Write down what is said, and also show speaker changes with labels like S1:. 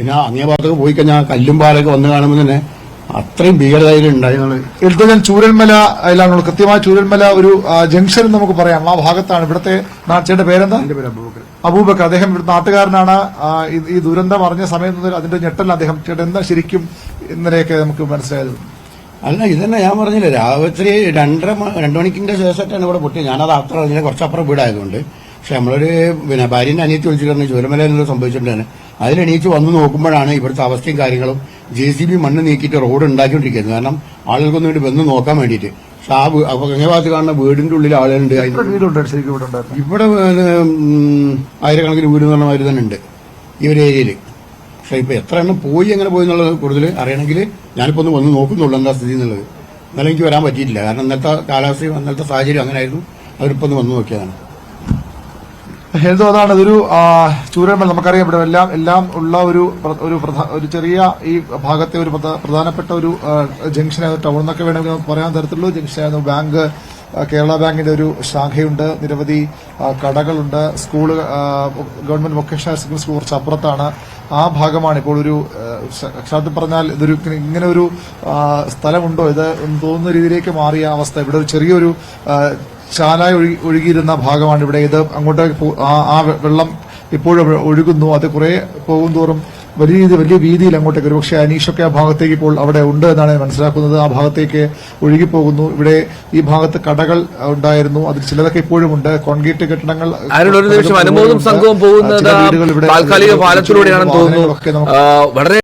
S1: പിന്നെ അങ്ങേ ഭാഗത്തൊക്കെ പോയി കഴിഞ്ഞാൽ കല്ലും പാലൊക്കെ വന്ന് കാണുമ്പോൾ തന്നെ അത്രയും ഭീകരതയിൽ എടുത്തു
S2: ഞാൻ ചൂരന്മല അതിലാണ് കൃത്യമായ ചൂരന്മല ഒരു ജംഗ്ഷൻ എന്ന് നമുക്ക് പറയാം. ആ ഭാഗത്താണ്. ഇവിടുത്തെ നാച്ചയുടെ പേരെന്താ?
S1: എന്റെ പേര് അബൂബക്കർ.
S2: അബൂബക്കർ. അദ്ദേഹം ഇവിടുത്തെ നാട്ടുകാരനാണ്. ഈ- ദുരന്തം അറിഞ്ഞ സമയം മുതൽ അതിന്റെ ഞെട്ടൽ അദ്ദേഹം ചേട്ടൻ എന്താ ശരിക്കും ഇന്നലെയൊക്കെ നമുക്ക് മനസ്സിലായത്?
S1: അല്ല ഇതന്നെ ഞാൻ പറഞ്ഞില്ല. രാത്രി രണ്ടര രണ്ടു മണിക്കിന്റെ ശേഷമായിട്ടാണ് ഇവിടെ പൊട്ടിയത്. ഞാനത് അത്ര കുറച്ചപ്പുറം വീടായതുകൊണ്ട്. പക്ഷെ നമ്മളൊരു പിന്നെ ഭാര്യന്റെ അനിയത്തി വിളിച്ചിട്ടാണ് ചുരമല എന്നത് സംഭവിച്ചിട്ടുണ്ടാണ് അതിലെണീച്ച് വന്ന് നോക്കുമ്പോഴാണ് ഇവിടുത്തെ അവസ്ഥയും കാര്യങ്ങളും. ജെ സി ബി മണ്ണ് നീക്കിയിട്ട് റോഡ് ഉണ്ടാക്കിക്കൊണ്ടിരിക്കുന്നത്. കാരണം ആളുകൾക്കൊന്നും വേണ്ടി വന്ന് നോക്കാൻ വേണ്ടിയിട്ട്. പക്ഷെ ആ വീ- അപ്പൊ അങ്ങേ ഭാഗത്ത് കാണുന്ന വീടിന്റെ ഉള്ളിൽ ആളുകളുണ്ട്.
S2: ഇവിടെ
S1: ആയിരക്കണക്കിന് വീട് എന്ന് പറഞ്ഞ മാതിരി തന്നെ ഉണ്ട് ഈ ഒരു ഏരിയയിൽ പക്ഷെ ഇപ്പൊ എത്ര എണ്ണം പോയി എങ്ങനെ പോയി എന്നുള്ളത് കൂടുതൽ അറിയണമെങ്കിൽ ഞാനിപ്പോ ഒന്ന് വന്ന് നോക്കുന്നുള്ളൂ എന്താ സ്ഥിതി എന്നുള്ളത്. എന്നാലും എനിക്ക് വരാൻ പറ്റിയിട്ടില്ല. കാരണം ഇന്നത്തെ കാലാവസ്ഥയും അന്നത്തെ സാഹചര്യം അങ്ങനെ ആയിരുന്നു അവരിപ്പോ ഒന്ന് വന്ന് നോക്കിയതാണ്.
S2: എന്തോ അതാണ് ഇതൊരു ആ, ചൂരന്മല നമുക്കറിയാം. ഇവിടെ എല്ലാം എല്ലാം ഉള്ള ഒരു ഒരു ഒരു ചെറിയ ഈ ഭാഗത്തെ ഒരു പ്രധ- പ്രധാനപ്പെട്ട ഒരു ജംഗ്ഷനായിരുന്നു ടൗൺ എന്നൊക്കെ വേണമെങ്കിൽ പറയാൻ തരത്തിലുള്ള. ജംഗ്ഷനായിരുന്നു ബാങ്ക് കേരള ബാങ്കിന്റെ ഒരു ശാഖയുണ്ട്. നിരവധി കടകളുണ്ട്. സ്കൂൾ ഗവൺമെന്റ് വൊക്കേഷണൽ സ്കൂൾ കുറച്ച് അപ്പുറത്താണ്. ആ ഭാഗമാണ് ഇപ്പോൾ ഒരു അക്ഷരത്തിൽ പറഞ്ഞാൽ ഇതൊരു ഇങ്ങനെ ഒരു സ്ഥലമുണ്ടോ? ഇത് തോന്നുന്ന രീതിയിലേക്ക് മാറിയ അവസ്ഥ. ഇവിടെ ഒരു ചെറിയൊരു ചാലായി ഒഴുകി ഒഴുകിയിരുന്ന ഭാഗമാണ് ഇവിടെ. ഇത് അങ്ങോട്ടേക്ക് ആ- വെള്ളം ഇപ്പോഴും ഒഴുകുന്നു. അത് കുറെ പോകും തോറും വലിയ രീതി വലിയ വീതിയിൽ അങ്ങോട്ടേക്ക്. ഒരുപക്ഷെ അനീഷൊക്കെ ആ ഭാഗത്തേക്ക് ഇപ്പോൾ അവിടെ ഉണ്ട് എന്നാണ് മനസ്സിലാക്കുന്നത്. ആ ഭാഗത്തേക്ക് ഒഴുകിപ്പോകുന്നു. ഇവിടെ ഈ ഭാഗത്ത് കടകൾ ഉണ്ടായിരുന്നു. അതിൽ ചിലതൊക്കെ ഇപ്പോഴും ഉണ്ട്. കോൺക്രീറ്റ് കെട്ടിടങ്ങൾ
S3: അനുമോദും സംഘവും പോകുന്നത് താൽക്കാലിക പാലത്തിലൂടെയാണെന്ന് തോന്നുന്നു. വളരെ